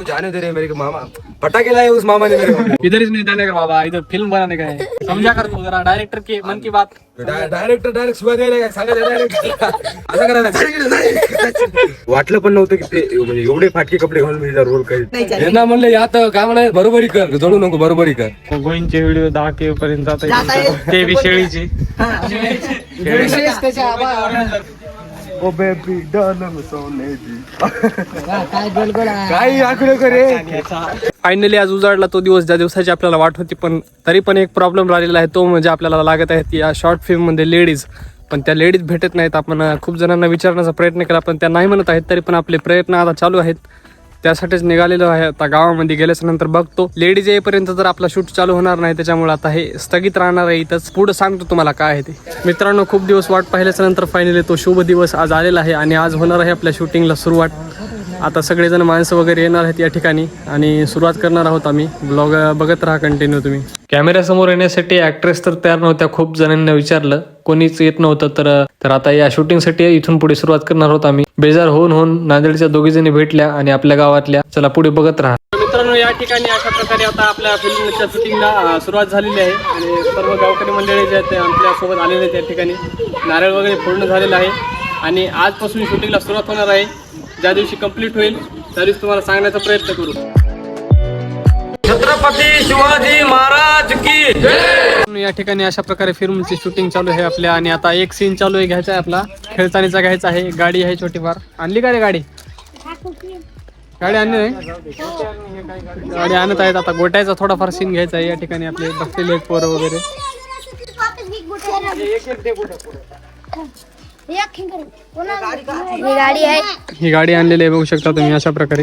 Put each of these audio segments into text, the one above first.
को जाने दे रहे मेरे को मामा। पटाखे लाए उस मामा ने मेरे को। इधर नहीं डाले का बाबा इधर फिल्म बनाने का है। समझा कर तू जरा डायरेक्टर की मन की बात। डायरेक्टर डायरेक्ट शिवाय द्यायला सांगा डायरेक्ट असं करायला वाटलं पण नव्हतं की ते म्हणजे एवढे फाटके कपडे घालून मी रोल काही यांना म्हणलं यात काय म्हणाय बरोबरी कर जळू नको बरोबरी कर. गोईंचे व्हिडिओ दहा के पर्यंत जाता ते शेळीची. ओ बेबी डालम काही आकडे करे? फायनली आज उजाडला तो दिवस. ज्या दिवसाची आपल्याला वाट होती पण तरी पण एक प्रॉब्लेम राहिलेला आहे. तो म्हणजे आपल्याला लागत आहे या शॉर्ट फिल्ममध्ये लेडीज पण त्या लेडीज भेटत नाहीत. आपण खूप जणांना विचारण्याचा प्रयत्न केला पण त्या नाही म्हणत आहेत तरी पण आपले प्रयत्न आता चालू आहेत. त्यासाठीच निघालेलो आहे. आता गावामध्ये गेल्याच्यानंतर बघतो. लेडीज येईपर्यंत तर आपला शूट चालू होणार नाही त्याच्यामुळे आता हे स्थगित राहणार आहे. इथंच पुढे सांगतो तुम्हाला काय आहे ते. मित्रांनो खूप दिवस वाट पाहिल्याच्या नंतर फायनली तो शुभ दिवस आज आलेला आहे आणि आज होणार आहे आपल्या शूटिंगला सुरुवात. आता सगळेजण माणसं वगैरे येणार आहेत या ठिकाणी आणि सुरुवात करणार आहोत आम्ही. ब्लॉग बघत राहा कंटिन्यू तुम्ही. कॅमेऱ्यासमोर येण्यासाठी ऍक्ट्रेस तर तयार नव्हत्या खूप जणांना विचारलं. कोणीच येत नव्हतं तर तर आता या शूटिंगसाठी इथून पुढे सुरुवात करणार आहोत आम्ही. बेजार होऊन होऊन नांदेडच्या दोघी जणी भेटल्या आणि आपल्या गावातल्या. चला पुढे बघत राहा. मित्रांनो या ठिकाणी अशा प्रकारे आता आपल्या फिल्मच्या शूटिंगला सुरुवात झालेली आहे. आणि सर्व गावकरी मंडळी जे आहेत ते आपल्यासोबत आलेले आहेत या ठिकाणी. नारळ वगैरे फोडणं झालेलं आहे. आणि आजपासून शूटिंगला सुरुवात होणार आहे. ज्या दिवशी कंप्लीट होईल त्या दिवशी तुम्हाला सांगण्याचा प्रयत्न करू. छत्रपती शिवाजी महाराज की या ठिकाणी अशा प्रकारे फिल्मची शूटिंग चालू आहे आपल्या आणि आता एक सीन चालू आहे घ्यायचा आहे आपला. खेळतानीचा घ्यायचा आहे. गाडी आहे छोटी फार. आणली का रे गाडी? गाडी आणली नाही? गाडी आणत आहेत. आता गोट्याचा थोडाफार सीन घ्यायचा आहे. या ठिकाणी आपले बसलेले पोरं वगैरे. ही गाडी आहे. ही गाडी आणलेली आहे बघू शकता तुम्ही अशा प्रकारे.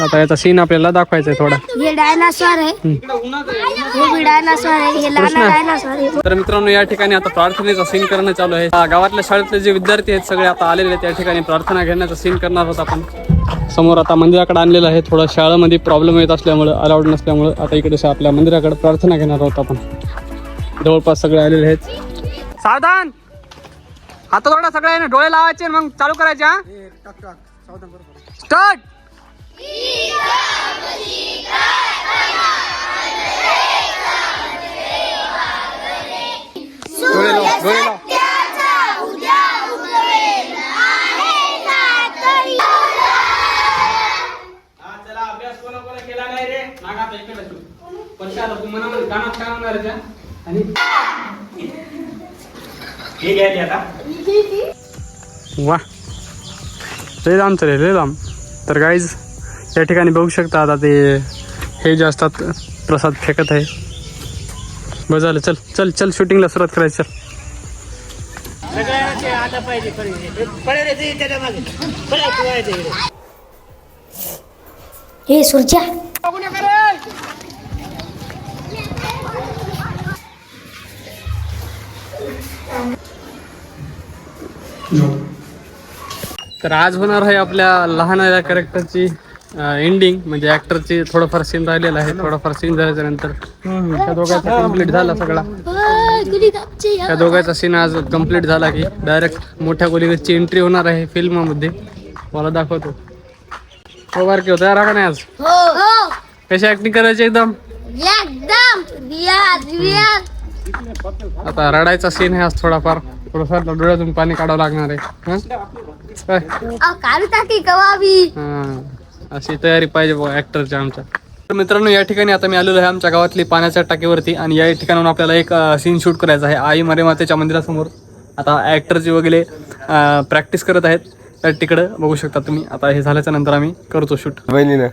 आता याचा सीन आपल्याला दाखवायचा आहे थोडा. हे डायनासॉर आहे. हे डायनासॉर आहे. हे लहान डायनासॉर आहे. तर मित्रांनो या ठिकाणी आता प्रार्थनेचा सीन करणं चालू आहे. गावातल्या शाळेतले जे विद्यार्थी आहेत सगळे आता आलेले आहेत त्या ठिकाणी. प्रार्थना घेण्याचा सीन करणार आहोत आपण. समोर आता मंदिराकडे आणलेलं आहे. थोडं शाळेमध्ये प्रॉब्लेम येत असल्यामुळं अलाउड नसल्यामुळं आता इकडे आपल्या मंदिराकडे प्रार्थना घेणार आहोत आपण. जवळपास सगळे आलेले आहेत. सावधान! आता थोडा सगळ्या आहे ना डोळे लावायचे आणि मग चालू करायचे हा? स्टार्ट डोळे लाव डोळे लाव. चला अभ्यास कोणा कोणा लय लांब चले लय लांब. तर गाईज या ठिकाणी बघू शकता आता ते हे जे असतात प्रसाद फेकत आहे. बरं झालं चल चल चल शूटिंगला सुरुवात करायची चल. हे सुरच्या तर आज होणार आहे आपल्या लहान या कॅरेक्टरची एंडिंग म्हणजे ऍक्टरची थोडंफार सीन राहिलेलं आहे. थोडंफार सीन झाल्याच्यानंतर त्या दोघांचा कंप्लीट झाला सगळा. त्या दोघांचा सीन आज कंप्लीट झाला की डायरेक्ट मोठ्या कोलिगतची एंट्री होणार आहे फिल्ममध्ये मला दाखवतो. हो बारके होता का नाही आज? हो. कशी ऍक्टिंग करायची एकदम? आता रडायचा सीन आहे आज थोडाफार. थोडंफार डोळ्यातून पाणी काढावं लागणार आहे. हं? काढू टाकी हा, अशी तयारी पाहिजे बघा ऍक्टरच्या आमच्या. तर मित्रांनो या ठिकाणी आता मी आलेलो आहे आमच्या गावातली पाण्याच्या टाकीवरती आणि या ठिकाणाहून आपल्याला एक सीन शूट करायचा आहे. आई मरे मातेच्या मंदिरासमोर. आता ऍक्टरची वगैरे प्रॅक्टिस करत आहेत त्या तिकडं बघू शकता तुम्ही. आता हे झाल्याच्यानंतर आम्ही करतो शूट बहिणीनं.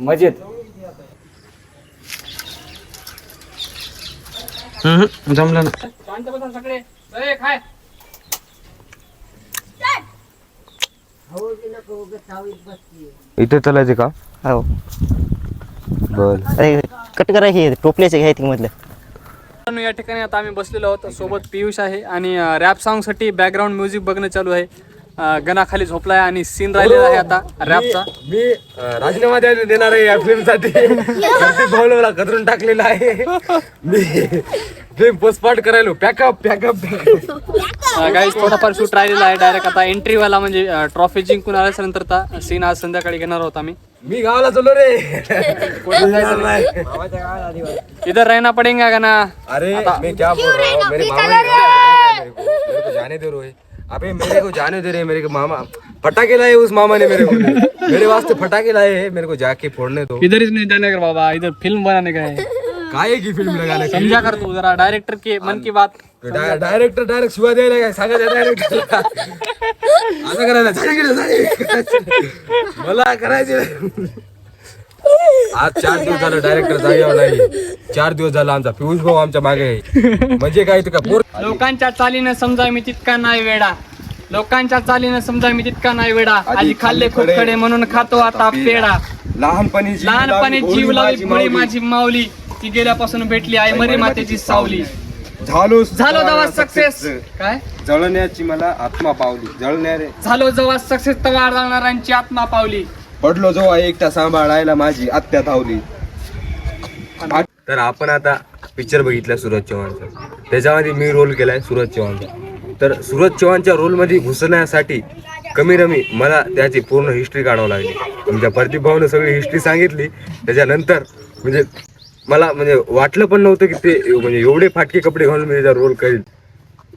मजेत. जमलं ना. सगळे. काय इथे चालायचे का? हो. बर. अरे कट करा हे टोपल्याचे घ्यायचे म्हटलं मित्रांनो, या ठिकाणी आता आम्ही बसलेलो आहोत. सोबत पियुष आहे आणि रॅप सॉंगसाठी बॅकग्राऊंड म्युझिक बघणं चालू आहे. अं, गणा खाली झोपलाय आणि सीन राहिलेला आहे आता रॅपचा मी मी, राजीनामा द्यायला देणार आहे या फिल्मसाठी भाऊला मला कचरून टाकलेला आहे. मी फिल्म पोस्टपार्ट करायलो. पॅकअप पॅकअप गाईज थोडाफार शूट राहिलेला आहे डायरेक्ट आता एंट्री वाला म्हणजे ट्रॉफी जिंकून आल्यानंतर सीन आज संध्याकाळी घेणार आहोत आम्ही. मी गावाला चाललो रे. इधर रहना पडेगा गणा अरे मैं क्या बोल रहा हूँ? मेरे मामा को को जाने दे रोए अबे मेरे को जाने दे रहे मेरे को मामा। पटाखे लाए उस मामा ने मेरे को। मेरे वास्ते पटाखे लाए हैं मेरे को जाके फोड़ने दो। इधर नहीं जाने का बाबा इधर फिल्म बनाने का है। काहे की फिल्म लगाने की समझा कर तू जरा डायरेक्टर के मन की बात। डायरेक्टर डायरेक्ट शिवा द्यायला काय सांगा डायरेक्टर असं करायला मला करायचे आज चार दिवस झालं डायरेक्टर जागेवर नाही. चार दिवस झाला आमचा पियुष भाऊ आमच्या मागे आहे. म्हणजे काय ते का पोर लोकांच्या चालीनं समजा मी तितका नाही वेडा. लोकांच्या चालीनं समजा मी तितका नाही वेडा. आधी खाल्ले खूप खडे. म्हणून खातो आता पेडा लहानपणी जीव लहानपणी लावली, जीव लावली माझी माऊली. माझी माऊली. ती गेल्यापासून भेटली आई मरी मातेची सावली. झालो झालो जेव्हा सक्सेस काय? जळण्याची मला आत्मा पावली. जळणारे. झालो जेव्हा सक्सेस तवा जाणाऱ्यांची आत्मा पावली. पडलो जो एकटा सांभाळायला माझी आत्या धावली. तर आपण आता पिक्चर बघितला सूरज चव्हाणचा. त्याच्यामध्ये मी रोल केलाय सूरज चव्हाणचा. तर सूरज चव्हाणच्या रोलमध्ये घुसण्यासाठी कमी रमी मला त्याची पूर्ण हिस्ट्री काढावं लागली. म्हणजे तुमच्या प्रतिभावनं सगळी हिस्ट्री सांगितली. त्याच्यानंतर म्हणजे मला म्हणजे वाटलं पण नव्हतं की ते म्हणजे एवढे फाटके कपडे घालून मी त्याचा रोल करील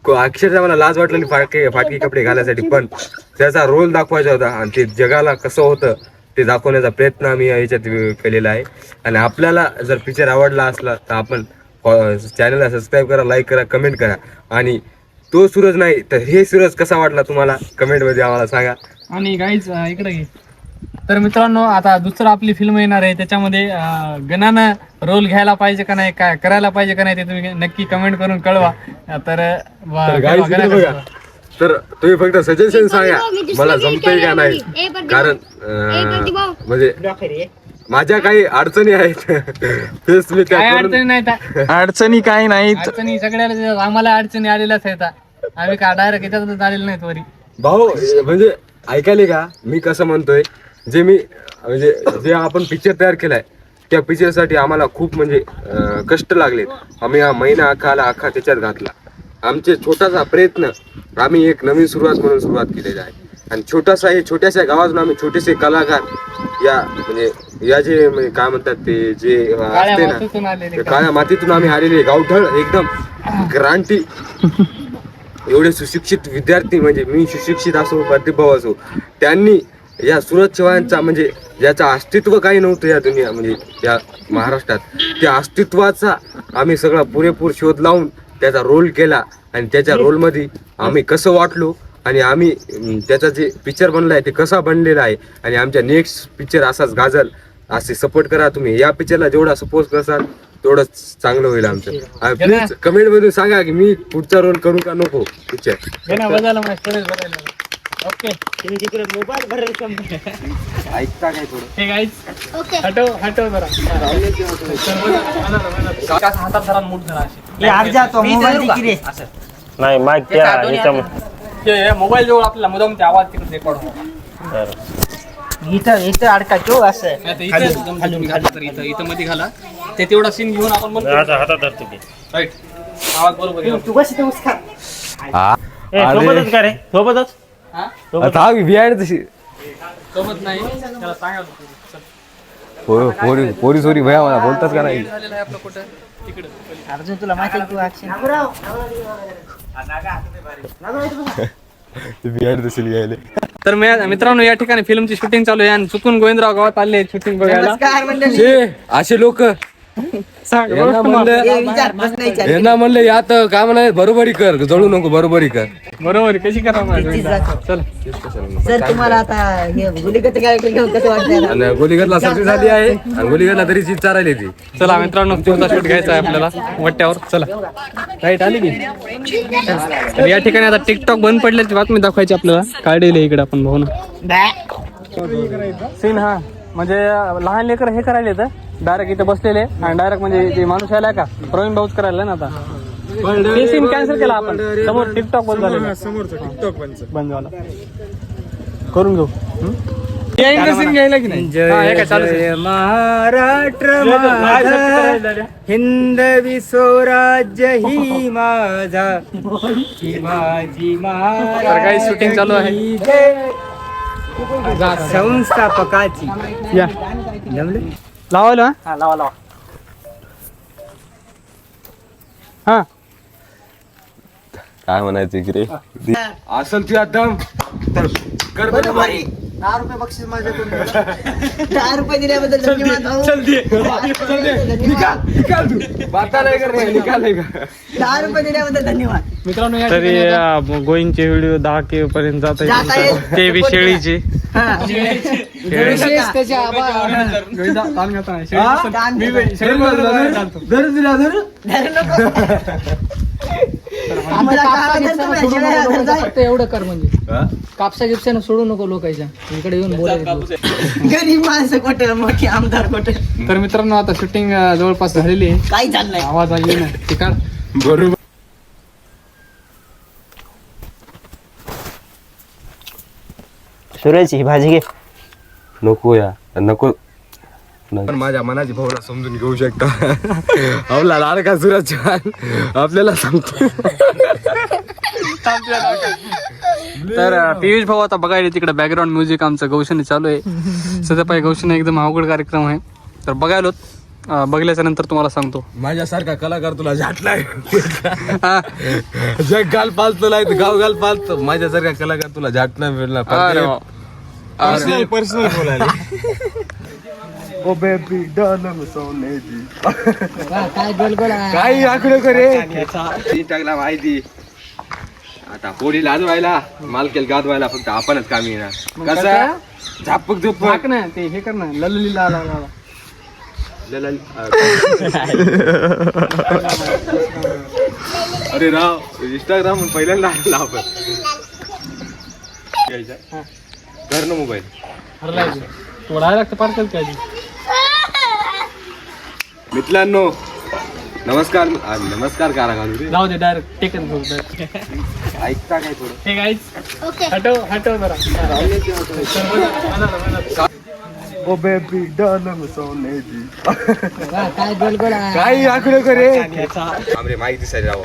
अक्षरशः मला लाज वाटलेली फाटके फाटके कपडे घालायसाठी पण त्याचा रोल दाखवायचा होता आणि ते जगाला कसं होतं ते दाखवण्याचा प्रयत्न आम्ही याच्यात केलेला आहे. आणि आपल्याला जर पिक्चर आवडला असला तर आपण चॅनलला सबस्क्राईब करा लाईक करा कमेंट करा. आणि तो सूरज नाही तर हे सूरज कसा वाटला तुम्हाला? कमेंटमध्ये आम्हाला सांगा. आणि गाईज इकडे घे. तर मित्रांनो आता दुसरं आपली फिल्म येणार आहे. त्याच्यामध्ये गणानं रोल घ्यायला पाहिजे का नाही काय करायला पाहिजे का नाही ते तुम्ही नक्की कमेंट करून कळवा. तर तर तर तुम्ही फक्त सजेशन सांगा. मला जमतंय का नाही? कारण अं. म्हणजे माझ्या काही अडचणी आहेत. तेच मी त्या काय अडचणी नाही. अडचणी काही नाहीत. अडचणी सगळ्याला आम्हाला अडचणी आलेल्याच आहेत. आम्ही का डायरेक्ट याच्यातच आलेलो नाहीत वरी. भाऊ म्हणजे ऐकायले का? मी कसं म्हणतोय जे मी म्हणजे जे आपण पिक्चर तयार केलाय त्या पिक्चरसाठी आम्हाला खूप म्हणजे अं, कष्ट लागले आम्ही हा महिना अख्खा आला अख्खा त्याच्यात घातला. आमचे छोटासा प्रयत्न आम्ही एक नवीन सुरुवात म्हणून सुरुवात केलेली आहे. आणि छोटासा हे छोट्याशा गावातून आम्ही छोटेसे कलाकार या म्हणजे या जे म्हणजे काय म्हणतात ते जे असते ना ते काळ्या मातीतून आम्ही आलेले गावठळ एकदम ग्रांटी. एवढे सुशिक्षित विद्यार्थी म्हणजे मी सुशिक्षित असो प्रतिभाव असो त्यांनी या सुरज चव्हाणचा म्हणजे ज्याचं अस्तित्व काही नव्हतं या दुनिया म्हणजे या महाराष्ट्रात. त्या अस्तित्वाचा आम्ही सगळा पुरेपूर शोध लावून त्याचा रोल केला आणि त्याच्या रोलमध्ये आम्ही कसं वाटलो आणि आम्ही त्याचा जे पिक्चर बनला आहे ते कसा बनलेला आहे आणि आमच्या नेक्स्ट पिक्चर असाच गाजल असे सपोर्ट करा तुम्ही. या पिक्चरला जेवढा सपोर्ट करसाल तेवढंच चांगलं होईल आमचं. प्लीज कमेंट मधून सांगा की मी पुढचा रोल करू का नको पिक्चर गणा बजायला म्हणजे सुरेश बजायला ओके ऐकता काय थोडं हे गाईज ओके. हटव हटव जरा. हातात जरा मूठ अशी. नाही माईक त्या मोबाईल जवळ आपल्याला मुदाम ते आवाज तिकडे रेकॉर्ड होता इथं इथं अडकायचो असं. इथे तुम्ही घाला तर इथं इथं मध्ये घाला. ते तेवढा सीन घेऊन आपण म्हणतो हातात धरतो की. राईट आवाज बरोबर येईल. तू कशी तर ए, सोबतच का रे? सोबतच? हा? आता बिहाइंड तशी. नाही. त्याला सांगा तू. चल. पोरी पोरी सोरी भया मला बोलतात का नाही? झालेलं आहे आपलं कुठं? तिकडं. अर्जुन तुला माहिती आहे तू तशी लिहायले. तर मी मित्रांनो या ठिकाणी फिल्मची शूटिंग चालू आहे आणि चुकून गोविंदराव गावात आले शूटिंग बघायला. शे असे लोक. यांना म्हणलं यांना म्हणलं यात काय म्हणा बरोबरी कर जळू नको बरोबरी कर. बरोबर कशी करा. चल. सर तुम्हाला आता हे गुलिगत कॅरेक्टर घेऊन कसं वाटतंय आणि गोलीगडला सक्सेस झाली आहे आणि गोलीगडला तरी चीज चारायली ती. चला मित्रांनो तुमचा शूट घ्यायचा आहे आपल्याला वट्ट्यावर. चला. राईट आली की? तर या ठिकाणी आता टिकटॉक बंद पडल्याची बातमी दाखवायची आपल्याला. काढलेली इकडे आपण भाऊ ना. सीन हा. म्हणजे लहान लेकर हे करायले तर डायरेक्ट इथे बसलेले. आणि डायरेक्ट म्हणजे जे माणूस आलाय का प्रवीण भाऊच करायला ना आता. ते सीन कॅन्सल केला आपण. समोर टिकटॉक बंद झालं समोरचं टिकटॉक बंद झाला. करून घेऊ. घ्यायला की नाही? महाराष्ट्र माझा हिंदवी स्वराज्य ही माझा. शिवाजी तर काही शूटिंग चालू आहे. महाराज संस्थापकाची. या. जमले लावायला? हा लावा लावा. हा. काय म्हणायचं की रे असल तुझ्या दम तर कर बरं. दहा रुपये बक्षीस माझ्याकडून दहा रुपये दिल्याबद्दल धन्यवाद भाऊ. आहे दहा रुपये दिल्याबद्दल धन्यवाद. मित्रांनो या तरी ठिकाणी आता- गोईंगचे व्हिडिओ दहा के पर्यंत जात जात आहेत. ते बी शेळीचे. हा. विशेष हा? दान. धर दिला धर. धरू नको. कापसा काय गिपसानं सोडू नको आहे? लोकं फक्त एवढं कर म्हणजे. हा? कापसा गिपसानं सोडू नको लोकांच्या इकडे येऊन बोलायचं. गरीब माणसं कुठे? मोठी आमदार कुठे? तर मित्रांनो आता शूटिंग जवळपास झालेली आहे. काही झालं नाही आवाज आहे ना ते काढ. बरोबर. सुरेश ही भाजी घे. नको या. नको. पण माझ्या मनाची भावना समजून घेऊ शकता. आपला लाडका सुरज छान आपल्याला सांगतो. तर पियुष भाऊ आता बघायला तिकडे बॅकग्राऊंड म्युझिक आमचं गौशाने चालू आहे. सध्या पाहिजे गौशाने एकदम अवघड कार्यक्रम आहे. तर बघायला अं, बघल्याच्या नंतर तुम्हाला सांगतो. माझ्यासारखा कलाकार तुला झाटलाय जग गाल पालतो नाही गाव गाल पालतो. माझ्यासारखा कलाकार तुला झाटला वा. अरे, पर्सनल बोलायला. ओ बेबी डालम सोने दी काय गोलगोल आहे. काही आकडे करे? टाकला माहिती आता पोरी लाजवायला मालकेल गाजवायला फक्त आपणच कामी येणार. कसं? झापक झुपक. ना ते हे कर ना. ललली ला. अरे राव इंस्टाग्राम पहिल्यांदा आणला आपण. घ्यायचा. कर ना मोबाईल. हरलाय. ते. तो डायरेक्ट पार्सल काय? मित्रांनो नमस्कार आ, नमस्कार करा घालू रे जाऊ दे डायरेक्ट टेकन करू ऐकता काय थोडं? हे गाईच ओके हटव हटव जरा. ओ बेबी डालम सोने दी काय आहे. काही आकडे करे? आमरे माहिती दिसायला राव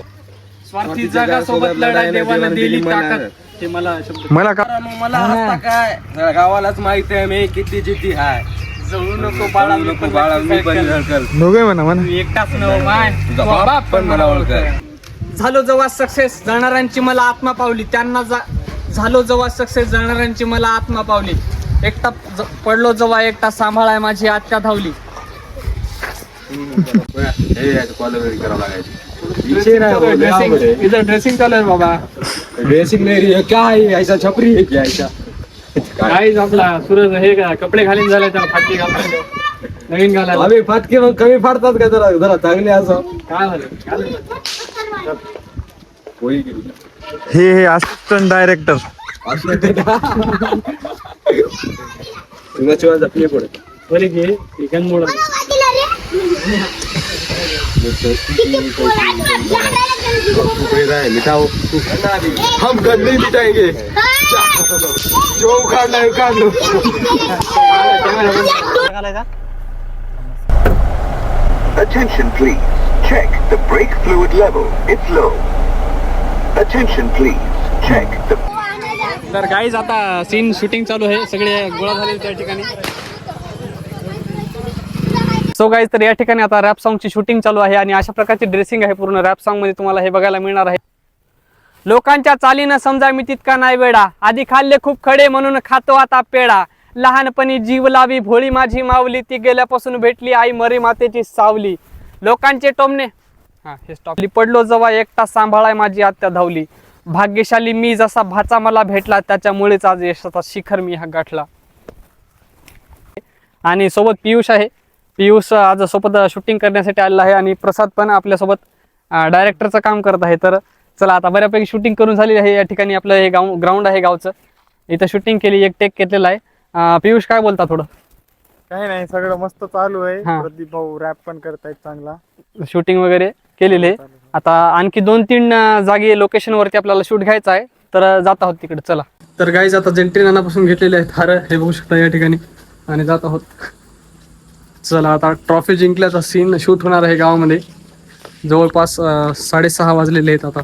स्वार्थी जागा सोबत लढाई देवानं दिली ताकद. ते मला शब्द मला का मला हसता काय? गावालाच माहीत आहे मी किती जिद्दी हाय. जळू नको बाळा बाळा नको बाळा मी पण धडकल दोघे म्हणा म्हणा. एकटाच नव माय तुझा बाप पण मला ओळखत झालो जेव्हा सक्सेस जळणाऱ्यांची मला आत्मा पावली. त्यांना जा- झालो जेव्हा सक्सेस जळणाऱ्यांची मला आत्मा पावली. एकटा ज- पडलो जेव्हा एकटा सांभाळाय माझी आत्या धावली. हे कॉलर करावं लागायचं विषय नाही हो, लय अवघड आहे. ड्रेसिंग आहे बाबा. ड्रेसिंग नाही रे काय आहे? ऐसा छपरी आहे की ऐसा काय काहीच आपला सूरज हे का कपडे घालीन झाले त्याला फाटकी घालतो नवीन घालायला. आम्ही फाटके मग कमी फाडतात का जरा? जरा चांगले असं. काय झालं? होई गेली. हे हे असिस्टंट डायरेक्टर असं ते शिवाय जपली पडत बरे घे चिकन मोड मिठाओ हम नहीं मिटाएंगे जो उखाड़ना है उखाड़ लो Attention please. Check the brake fluid level. It's low. Attention please. Check the तर गाईज आता सीन शूटिंग चालू आहे सगळे गोळा झाले त्या ठिकाणी सो गाईज तर या ठिकाणी आता रॅप सॉंगची शूटिंग चालू आहे आणि अशा प्रकारची ड्रेसिंग आहे पूर्ण रॅप सॉंगमध्ये तुम्हाला हे बघायला मिळणार आहे. लोकांच्या चालीनं समजा मी तितका नाही वेडा. आधी खाल्ले खूप खडे म्हणून खातो आता पेडा लहानपणी जीव लावी भोळी माझी मावली ती गेल्यापासून भेटली आई मरी मातेची सावली. लोकांचे टोमणे. हा हे स्टॉपली पडलो जेव्हा एकटा सांभाळाय माझी आत्या धावली. भाग्यशाली मी जसा भाचा मला भेटला त्याच्यामुळेच आज यशाचा शिखर मी हा गाठला. आणि सोबत पियुष आहे. पियुष आज सोबत शूटिंग करण्यासाठी आलेला आहे आणि प्रसाद पण आपल्यासोबत डायरेक्टरचं काम करत आहे. तर चला आता बऱ्यापैकी शूटिंग करून झालेली आहे. या ठिकाणी आपलं हे गाव ग्राउंड आहे गावचं. इथं शूटिंग केली एक टेक घेतलेला आहे. पियुष काय बोलता थोडं? काही नाही सगळं मस्त चालू आहे. हा. प्रदीप भाऊ रॅप पण करतायत चांगला. शूटिंग वगैरे केलेली. आहे. आता आणखी दोन तीन जागी लोकेशनवरती आपल्याला शूट घ्यायचं आहे. तर जात आहोत तिकडे. चला. तर गाईज आता जेंट्री नानापासून घेतलेले आहेत हार. हे बघू शकता या ठिकाणी. आणि जात आहोत. चला आता ट्रॉफी जिंकल्याचा सीन शूट होणार आहे गावामध्ये. जवळपास साडेसहा वाजलेले आहेत आता.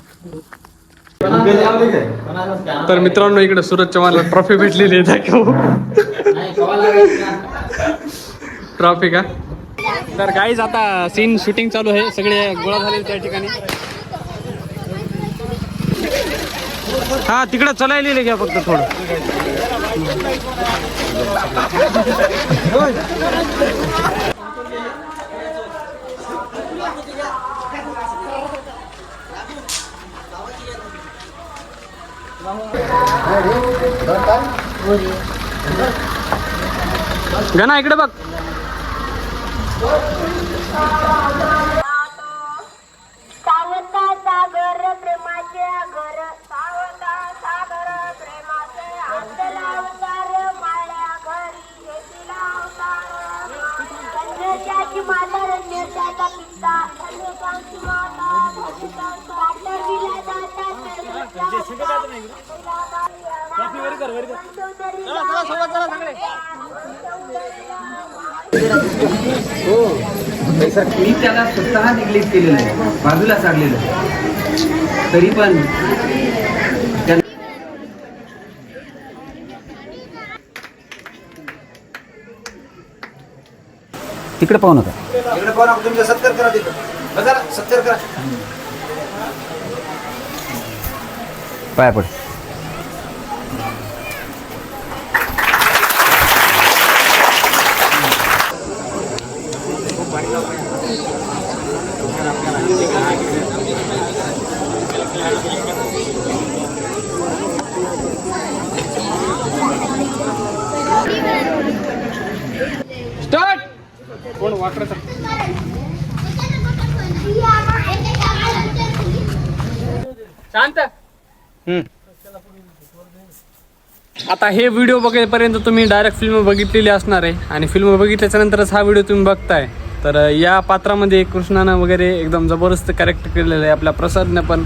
तर मित्रांनो इकडे सूरज चव्हाणला ट्रॉफी भेटलेली आहे ट्रॉफी का? तर गाईज आता सीन शूटिंग चालू आहे. सगळे गोळा झाले त्या ठिकाणी. हा तिकडे चलायलेले घ्या फक्त थोडं. गणा इकडे बघ सावता सागर प्रेमाचे घर सावता कन्याची मी त्याला स्वतः निग्लेक्ट केलेलं आहे बाजूला सारलेलं आहे तरी पण तिकडे पाहू नका पाया पड. शांत. आता हे व्हिडिओ बघेपर्यंत तुम्ही डायरेक्ट फिल्म बघितलेली असणार आहे. आणि फिल्म बघितल्याच्या नंतरच हा व्हिडिओ तुम्ही बघताय. तर या पात्रामध्ये कृष्णानं वगैरे एकदम जबरदस्त कॅरेक्टर केलेलं आहे आपल्या प्रसादनं पण.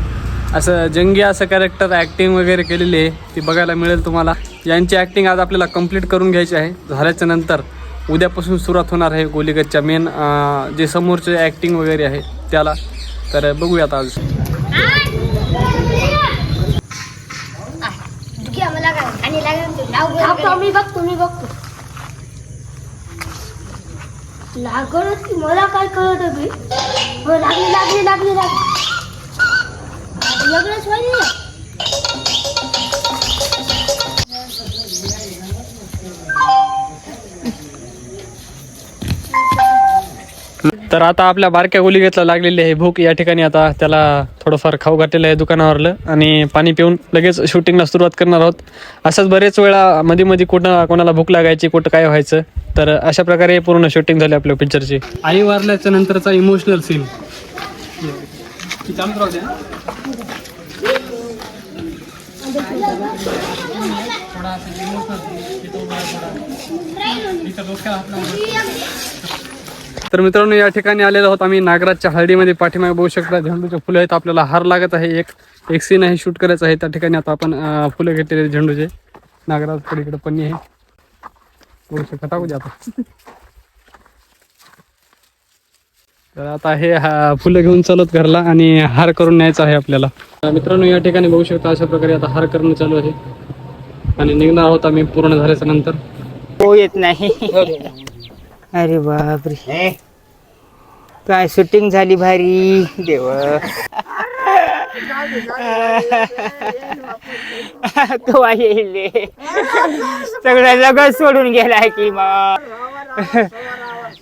असं जंगी असं कॅरेक्टर ॲक्टिंग वगैरे केलेली आहे. ती बघायला मिळेल तुम्हाला. यांची ॲक्टिंग आज आपल्याला कंप्लीट करून घ्यायची आहे. झाल्याच्यानंतर उद्यापासून सुरुवात होणार आहे गोलीगतच्या मेन जे समोरचे ॲक्टिंग वगैरे आहे त्याला. तर बघूयात आज. मी बघतो मी बघतो लागत मला काय कळत बी हो, लागली लागली लागली लागली वेगळंच व्हायला तर आता आपल्या बारक्या गुलिगेतला लागलेली आहे भूक. या ठिकाणी आता त्याला थोडंफार खाऊ घातलेलं आहे दुकानावरलं. आणि पाणी पिऊन लगेच शूटिंगला सुरुवात करणार आहोत. असंच बरेच वेळा मध्ये मध्ये कुठं कोणाला भूक लागायची कुठं काय व्हायचं. तर अशा प्रकारे पूर्ण शूटिंग झाली आपल्या पिक्चरची आई वारल्याच्या नंतरचा इमोशनल सीन तर मित्रांनो या ठिकाणी आलेलो आहोत आम्ही नागराजच्या हळदीमध्ये. पाठीमागे बघू शकता झेंडूचे फुलं आहेत. आपल्याला हार लागत आहे. एक एक सीन आहे शूट करायचं आहे. त्या ठिकाणी आता आपण फुलं घेतलेले झेंडूचे. नागराज इकडे पन्नी आहे. बघू शकता टाकू द्या आता. तर आता हे हा- फुलं घेऊन चालत घरला आणि हार करून न्यायचा आहे आपल्याला. मित्रांनो या ठिकाणी बघू शकता अशा प्रकारे आता हार करणं चालू आहे. आणि निघणार आहोत आम्ही पूर्ण झाल्याच्यानंतर. हो येत नाही. अरे बापरे. काय शूटिंग झाली भारी. देव. कवा येईल. सगळं जगत सोडून गेलाय की मग.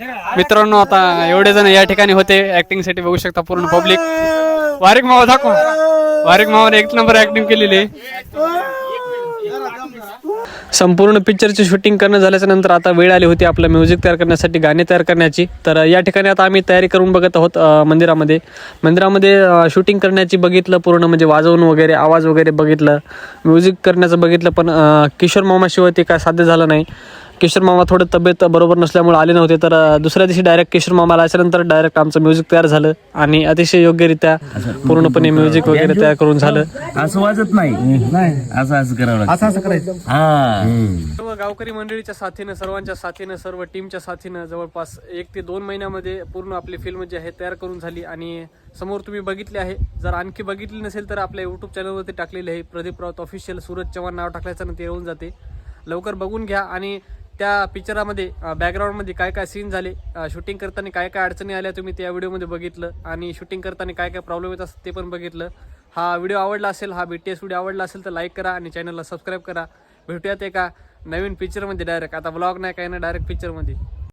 मित्रांनो आता एवढे जण या ठिकाणी होते. ऍक्टिंगसाठी बघू शकता पूर्ण पब्लिक वारीक मावा दाखव. वारेक मावाने एक नंबर ऍक्टिंग केलेली. आहे संपूर्ण पिक्चरची शूटिंग करणं झाल्याच्यानंतर आता वेळ आली होती आपलं म्युझिक तयार करण्यासाठी गाणे तयार करण्याची. तर या ठिकाणी आता आम्ही तयारी करून बघत आहोत मंदिरामध्ये. मंदिरामध्ये शूटिंग करण्याची बघितलं पूर्ण म्हणजे वाजवून वगैरे आवाज वगैरे बघितलं. म्युझिक करण्याचं बघितलं पण किशोर मामाशिवाय ते काय साध्य झालं नाही. किशोर मामा थोडं तब्येत बरोबर नसल्यामुळे आले नव्हते तर दुसऱ्या दिवशी डायरेक्ट किशोर मामाला आल्याच्यानंतर डायरेक्ट आमचं म्युझिक तयार झालं आणि अतिशय योग्यरित्या पूर्णपणे म्युझिक वगैरे तयार करून झालं. असं वाजत नाही. असं असं करावं असं असं करायचं. हा. सर्व गावकरी मंडळीच्या साथीनं सर्वांच्या साथीनं सर्व टीमच्या साथीनं जवळपास एक ते दोन महिन्यामध्ये पूर्ण आपली फिल्म जी आहे तयार करून झाली आणि समोर तुम्ही बघितली आहे. जर आणखी बघितली नसेल तर आपल्या युट्यूब चॅनलवरती टाकलेली आहे. प्रदीप राऊत ऑफिशियल सूरज चव्हाण नाव टाकल्याचं ते येऊन जाते. लवकर बघून घ्या आणि त्या पिक्चरामध्ये बॅकग्राऊंडमध्ये काय काय सीन झाले शूटिंग करताना काय काय अडचणी आल्या तुम्ही त्या व्हिडिओमध्ये बघितलं आणि शूटिंग करताना काय काय प्रॉब्लेम येत असतात ते पण बघितलं. हा व्हिडिओ आवडला असेल हा बी टी एस व्हिडिओ आवडला असेल तर लाईक करा आणि चॅनलला सबस्क्राईब करा. भेटूयात एका नवीन पिक्चरमध्ये डायरेक्ट आता ब्लॉग नाही काय ना डायरेक्ट पिक्चरमध्ये